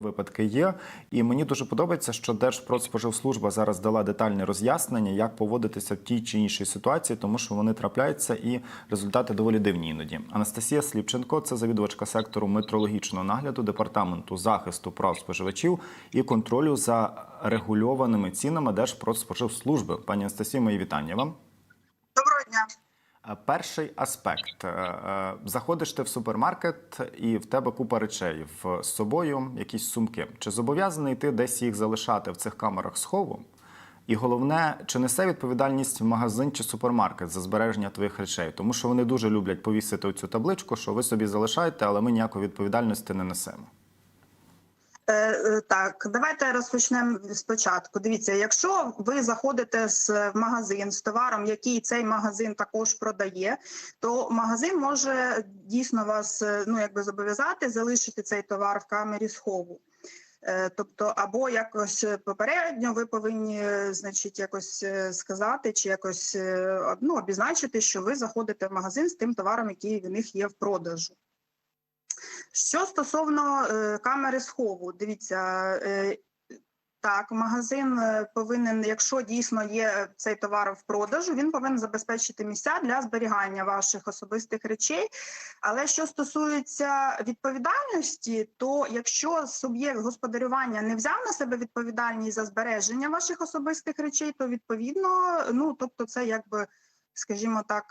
Випадки є, і мені дуже подобається, що Держпродспоживслужба зараз дала детальне роз'яснення, як поводитися в тій чи іншій ситуації, тому що вони трапляються і результати доволі дивні іноді. Анастасія Сліпченко, це завідувачка сектору метрологічного нагляду департаменту захисту прав споживачів і контролю за регульованими цінами Держпродспоживслужби. Пані Анастасія, мої вітання вам. Доброго дня. Перший аспект: Е, е, заходиш ти в супермаркет, і в тебе купа речей в з собою, якісь сумки. Чи зобов'язаний ти десь їх залишати в цих камерах схову? І головне, чи несе відповідальність магазин чи супермаркет за збереження твоїх речей? Тому що вони дуже люблять повісити цю табличку, що ви собі залишаєте, але ми ніякої відповідальності не несемо. Е, е, Так, давайте розпочнемо спочатку. Дивіться, якщо ви заходите з магазин з товаром, який цей магазин також продає, то магазин може дійсно вас е, ну якби зобов'язати залишити цей товар в камері схову. Тобто, або якось попередньо ви повинні, значить, якось сказати чи якось ну, обізначити, що ви заходите в магазин з тим товаром, який в них є в продажу. Що стосовно е, камери схову, дивіться, е, так, магазин е, повинен, якщо дійсно є цей товар в продажу, він повинен забезпечити місця для зберігання ваших особистих речей. Але що стосується відповідальності, то якщо суб'єкт господарювання не взяв на себе відповідальність за збереження ваших особистих речей, то відповідно, ну тобто, це якби, скажімо так,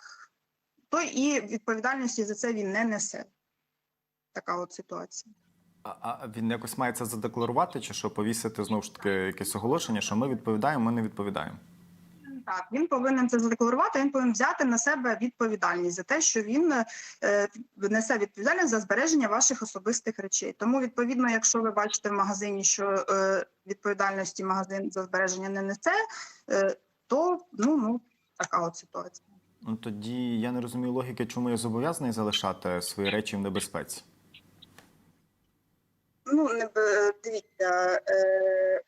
то і відповідальності за це він не несе така от ситуація. А, а він якось має це задекларувати, чи що повісити знову ж таки якесь оголошення, що ми відповідаємо, ми не відповідаємо. Так, він повинен це задекларувати. Він повинен взяти на себе відповідальність за те, що він е, несе відповідальність за збереження ваших особистих речей. Тому, відповідно, якщо ви бачите в магазині, що е, відповідальності магазин за збереження не несе, е, то ну, ну така от ситуація. Ну тоді я не розумію логіки, чому я зобов'язаний залишати свої речі в небезпеці. Ну, не б- дивіться, е,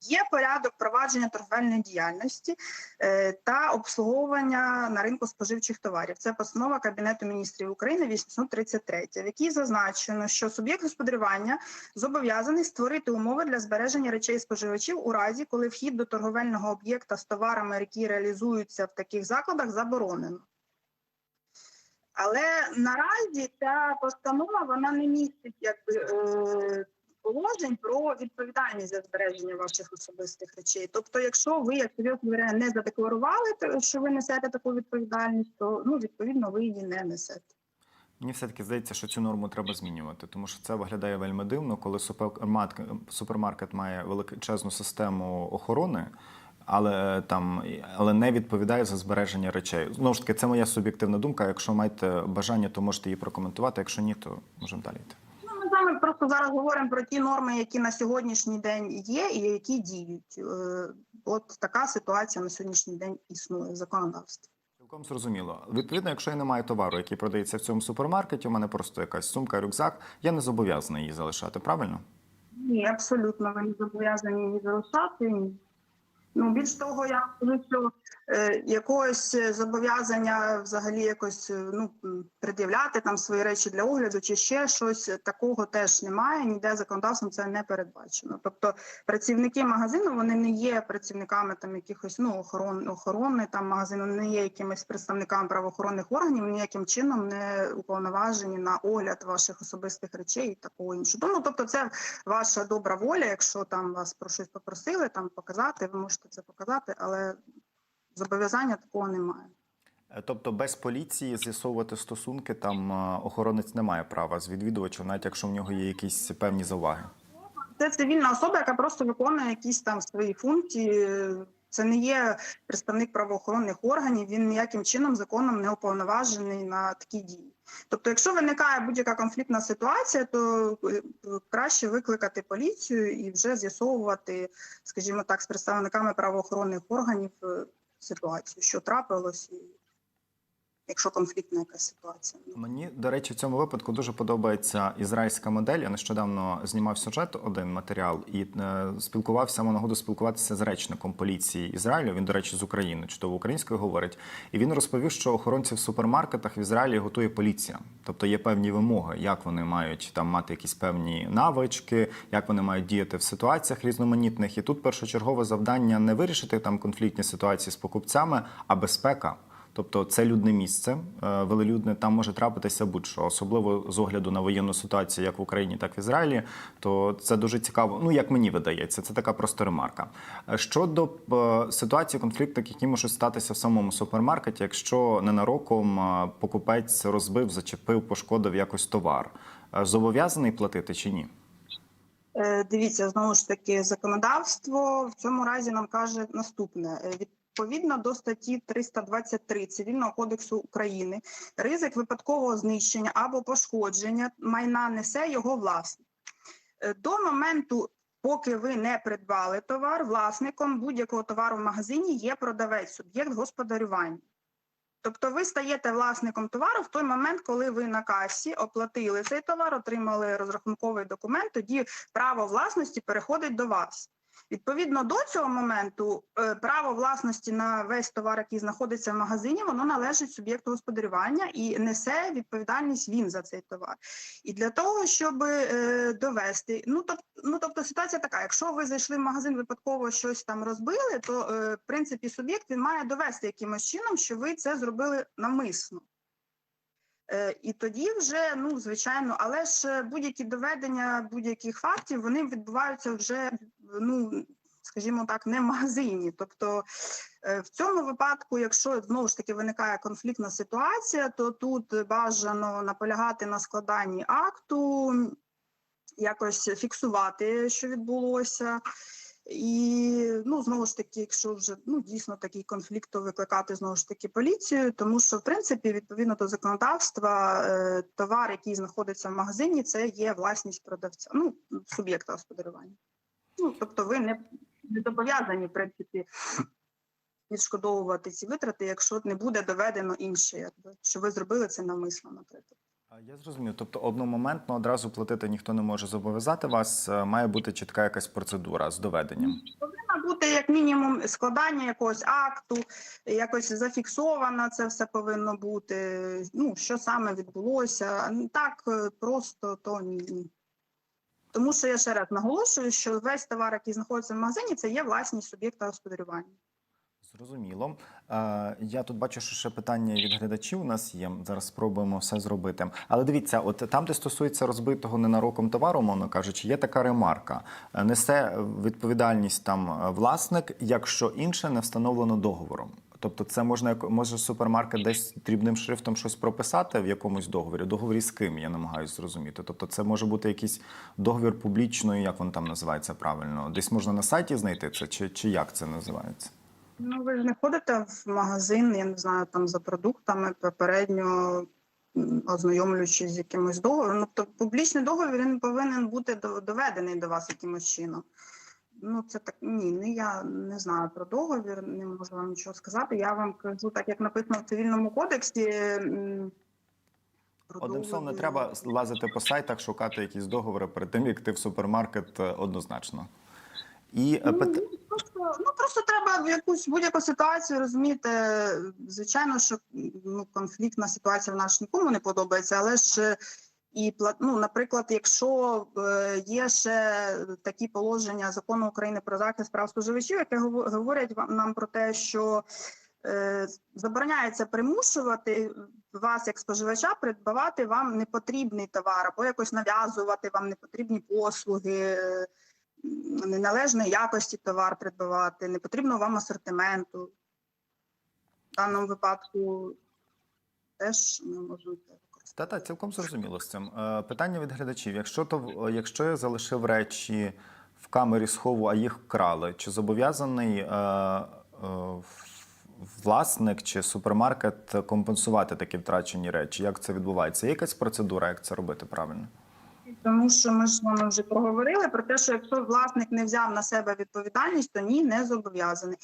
є порядок провадження торговельної діяльності е, та обслуговування на ринку споживчих товарів. Це постанова Кабінету міністрів України 833, в якій зазначено, що суб'єкт господарювання зобов'язаний створити умови для збереження речей споживачів у разі, коли вхід до торговельного об'єкта з товарами, які реалізуються в таких закладах, заборонено. Але наразі ця постанова вона не містить якби е, положень про відповідальність за збереження ваших особистих речей. Тобто, якщо ви як серйозно не задекларували, що ви несете таку відповідальність, то ну відповідно ви її не несете. Мені все-таки здається, що цю норму треба змінювати, тому що це виглядає вельми дивно, коли супермаркет, супермаркет має величезну систему охорони, але там але не відповідає за збереження речей. Знову ж таки, це моя суб'єктивна думка. Якщо маєте бажання, то можете її прокоментувати. Якщо ні, то можемо далі йти. Ну, ми з вами просто зараз говоримо про ті норми, які на сьогоднішній день є, і які діють. Е, От така ситуація на сьогоднішній день існує в законодавстві. Цілком зрозуміло. Відповідно, якщо я не маю товару, який продається в цьому супермаркеті, у мене просто якась сумка, рюкзак, я не зобов'язаний її залишати, правильно? Ні, абсолютно ви не зобов'язані її залишати. Ну, більш того, я скажу, що е, якогось е, зобов'язання взагалі якось е, ну, пред'являти там свої речі для огляду чи ще щось е, такого теж немає. Ніде законодавством це не передбачено. Тобто працівники магазину вони не є працівниками там якихось ну охорон охорони там магазину, не є якимись представниками правоохоронних органів, ніяким чином не уповноважені на огляд ваших особистих речей і такого іншого. Ну тобто, це ваша добра воля. Якщо там вас про щось попросили, там показати, ви можете це показати, але зобов'язання такого немає. Е, Тобто без поліції з'ясовувати стосунки там е, охоронець не має права з відвідувачем, навіть якщо в нього є якісь певні зауваги. Це цивільна особа, яка просто виконує якісь там свої функції. Це не є представник правоохоронних органів. Він ніяким чином законом не уповноважений на такі дії. Тобто, якщо виникає будь-яка конфліктна ситуація, то е, краще викликати поліцію і вже з'ясовувати, скажімо так, з представниками правоохоронних органів е, ситуацію, що трапилось, якщо конфліктна якась ситуація. Мені, до речі, в цьому випадку дуже подобається ізраїльська модель. Я нещодавно знімав сюжет, один матеріал, і е, спілкувався мав нагоду спілкуватися з речником поліції Ізраїлю. Він, до речі, з України, чудово українською говорить. І він розповів, що охоронців в супермаркетах в Ізраїлі готує поліція. Тобто є певні вимоги, як вони мають там мати якісь певні навички, як вони мають діяти в ситуаціях різноманітних. І тут першочергове завдання не вирішити там конфліктні ситуації з покупцями, а безпека. Тобто це людне місце, е, велелюдне, там може трапитися будь-що, особливо з огляду на воєнну ситуацію, як в Україні, так і в Ізраїлі. То це дуже цікаво. Ну як мені видається, це така просто ремарка. Е, Щодо е, ситуації конфлікту, які можуть статися в самому супермаркеті, якщо ненароком покупець розбив, зачепив, пошкодив якось товар, зобов'язаний платити чи ні? Дивіться, знову ж таки, законодавство в цьому разі нам каже наступне. Відповідно до статті 323 Цивільного кодексу України, ризик випадкового знищення або пошкодження майна несе його власник. Е, До моменту, поки ви не придбали товар, власником будь-якого товару в магазині є продавець, суб'єкт господарювання. Тобто ви стаєте власником товару в той момент, коли ви на касі оплатили цей товар, отримали розрахунковий документ, тоді право власності переходить до вас. Відповідно до цього моменту, е, право власності на весь товар, який знаходиться в магазині, воно належить суб'єкту господарювання і несе відповідальність він за цей товар. І для того, щоб е, довести, ну тобто, ну тобто ситуація така: якщо ви зайшли в магазин, випадково щось там розбили, то е, в принципі суб'єкт він має довести якимось чином, що ви це зробили навмисно. І тоді вже, ну звичайно, але ж будь-які доведення будь-яких фактів вони відбуваються вже, ну скажімо так, не в магазині. Тобто е, в цьому випадку, якщо знову ж таки виникає конфліктна ситуація, то тут бажано наполягати на складанні акту, якось фіксувати, що відбулося. І ну знову ж таки, якщо вже ну дійсно такий конфлікт, то викликати знову ж таки поліцію, тому що в принципі відповідно до законодавства е, товар, який знаходиться в магазині, це є власність продавця, ну суб'єкта господарювання. Ну тобто, ви не, не зобов'язані в принципі відшкодовувати ці витрати, якщо не буде доведено інше, якби що ви зробили це навмисно, наприклад. Я зрозумів. Тобто одномоментно одразу платити ніхто не може зобов'язати вас. е, Має бути чітка якась процедура з доведенням. Повинна бути як мінімум складання якогось акту, якось зафіксовано це все повинно бути. Ну що саме відбулося. Так е, просто то ні. Тому що я ще раз наголошую, що весь товар, який знаходиться в магазині, це є власність суб'єкта господарювання. Зрозуміло. Я тут бачу, що ще питання від глядачів у нас є. Зараз спробуємо все зробити. Але дивіться, от там, де стосується розбитого ненароком товару, мовно кажучи, є така ремарка: несе відповідальність там власник, якщо інше не встановлено договором. Тобто, це можна може супермаркет десь дрібним шрифтом щось прописати в якомусь договорі. Договорі з ким я намагаюся зрозуміти. Тобто, це може бути якийсь договір публічної, як він там називається правильно. Десь можна на сайті знайти це, чи, чи як це називається? Ну, ви ж не ходите в магазин, я не знаю, там за продуктами попередньо ознайомлюючись з якимось договором. Ну, тобто публічний договір він повинен бути до- доведений до вас якимось чином. Ну, це так ні, не я не знаю про договір, не можу вам нічого сказати. Я вам кажу, так як написано в цивільному кодексі. Одним словом, не треба лазити по сайтах, шукати якісь договори перед тим, як ти в супермаркет е, однозначно. І е, Ну, ну, просто, ну просто треба в якусь будь-яку ситуацію розуміти. Звичайно, що ну, конфліктна ситуація в нас нікому не подобається, але ж і ну, наприклад, якщо е, є ще такі положення закону України про захист прав споживачів, які говорять нам про те, що е, забороняється примушувати вас як споживача придбавати вам непотрібний товар або якось нав'язувати вам непотрібні послуги. е, неналежної якості товар придбавати, не потрібно вам асортименту. В даному випадку теж не можуть. Та та цілком зрозуміло з цим. Е, Питання від глядачів: якщо то в- якщо я залишив речі в камері схову, а їх вкрали, чи зобов'язаний е, е, власник чи супермаркет компенсувати такі втрачені речі? Як це відбувається? Є якась процедура, як це робити правильно? Тому що ми з вами вже проговорили про те, що якщо власник не взяв на себе відповідальність, то ні, не зобов'язаний.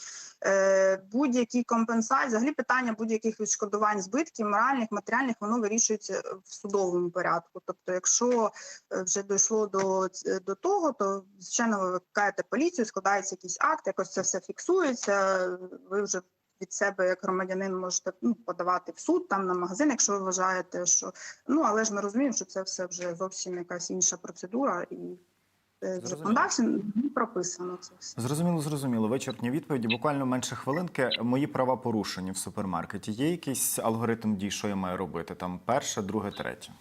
Е, будь-які компенсації, взагалі питання будь-яких відшкодувань збитків, моральних, матеріальних, воно вирішується в судовому порядку. Тобто, якщо е, вже дійшло до, до того, то звичайно ви викликаєте поліцію, складається якийсь акт, якось це все фіксується. Ви вже від себе як громадянин можете ну, подавати в суд там на магазин, якщо ви вважаєте, що ну але ж ми розуміємо, що це все вже зовсім якась інша процедура, і е, не прописано це все. Зрозуміло, зрозуміло. Вичерпні відповіді. Буквально менше хвилинки. Мої права порушені в супермаркеті. Є якийсь алгоритм дій, що я маю робити? Там перше, друге, третє.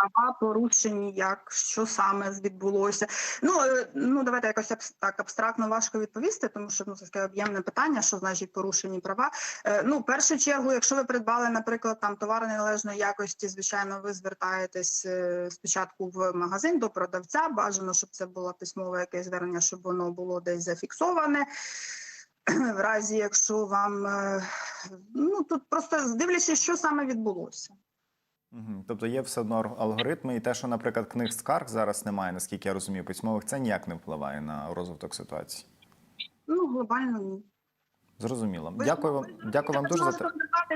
Права порушені, як що саме відбулося. Ну е, ну давайте якось так абстрактно важко відповісти, тому що ну це таке об'ємне питання, що значить порушені права. Е, Ну, в першу чергу, якщо ви придбали, наприклад, там товар неналежної якості, звичайно, ви звертаєтесь е, спочатку в магазин до продавця. Бажано, щоб це було письмове якесь звернення, щоб воно було десь зафіксоване. В разі, якщо вам е, ну тут просто дивлячись, що саме відбулося. Угу. Тобто є все одно алгоритми, і те, що, наприклад, книг скарг зараз немає, наскільки я розумію, письмових, це ніяк не впливає на розвиток ситуації. Ну глобально ні. Зрозуміло. Ви Дякую вам. вам. Дякую вам дуже за те.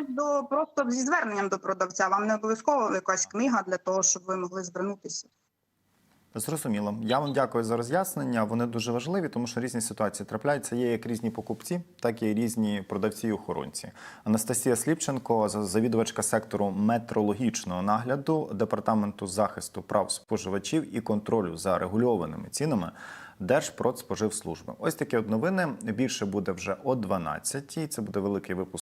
до просто зі зверненням до продавця. Вам не обов'язково якась книга для того, щоб ви могли звернутися. Зрозуміло. Я вам дякую за роз'яснення. Вони дуже важливі, тому що різні ситуації трапляються. Є як різні покупці, так і різні продавці і охоронці. Анастасія Сліпченко, за- завідувачка сектору метрологічного нагляду департаменту захисту прав споживачів і контролю за регульованими цінами. Держпродспоживслужби. Ось такі от новини. Більше буде вже о 12 Це буде великий випуск.